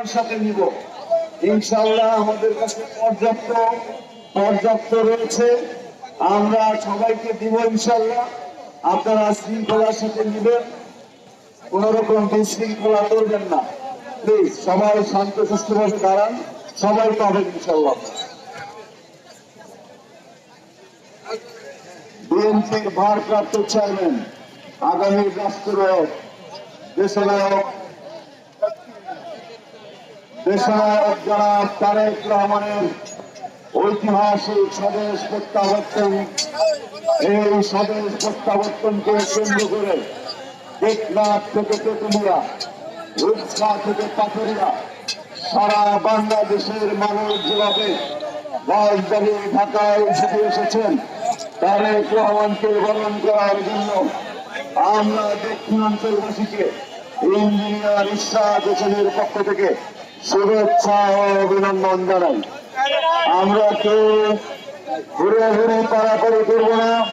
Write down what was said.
আপনার সাথে নিব। ইনশাল্লাহ আমাদের কাছে পর্যাপ্ত পর্যাপ্ত রয়েছে। আমরা সবাইকে দিব ইনশাল্লাহ আপনারা শৃঙ্খলার সাথে নিবেন। কোন রকম বিশৃঙ্খলা করবেন না। প্লিজ, সবাই শান্ত, সুস্থভাবে দাঁড়ান। সবাই পাবেন ইনশাল্লাহ বিএনপির ভারপ্রাপ্ত চেয়ারম্যান, আগামী রাষ্ট্রনায়ক দেশনায়ক দেশনায়ক জনাব তারেক রহমানের ঐতিহাসিক স্বদেশ প্রত্যাবর্তন। এই স্বদেশ প্রত্যাবর্তনকে কেন্দ্র করে টেকনাথ থেকে তেতুলিয়া, রূপসা থেকে পাথরিয়া, সারা বাংলাদেশের মানুষ যেভাবে রাজধানী ঢাকায় ছুটে এসেছেন, তারেক রহমানকে বরণ করার জন্য আমরা দক্ষিণাঞ্চলবাসীকে ইঞ্জিনিয়ার ইশরাক হোসেনের পক্ষ থেকে শুভেচ্ছা ও অভিনন্দন জানাই। আমরা কেউ ঘুরে ঘুরে পারাপারি করব না।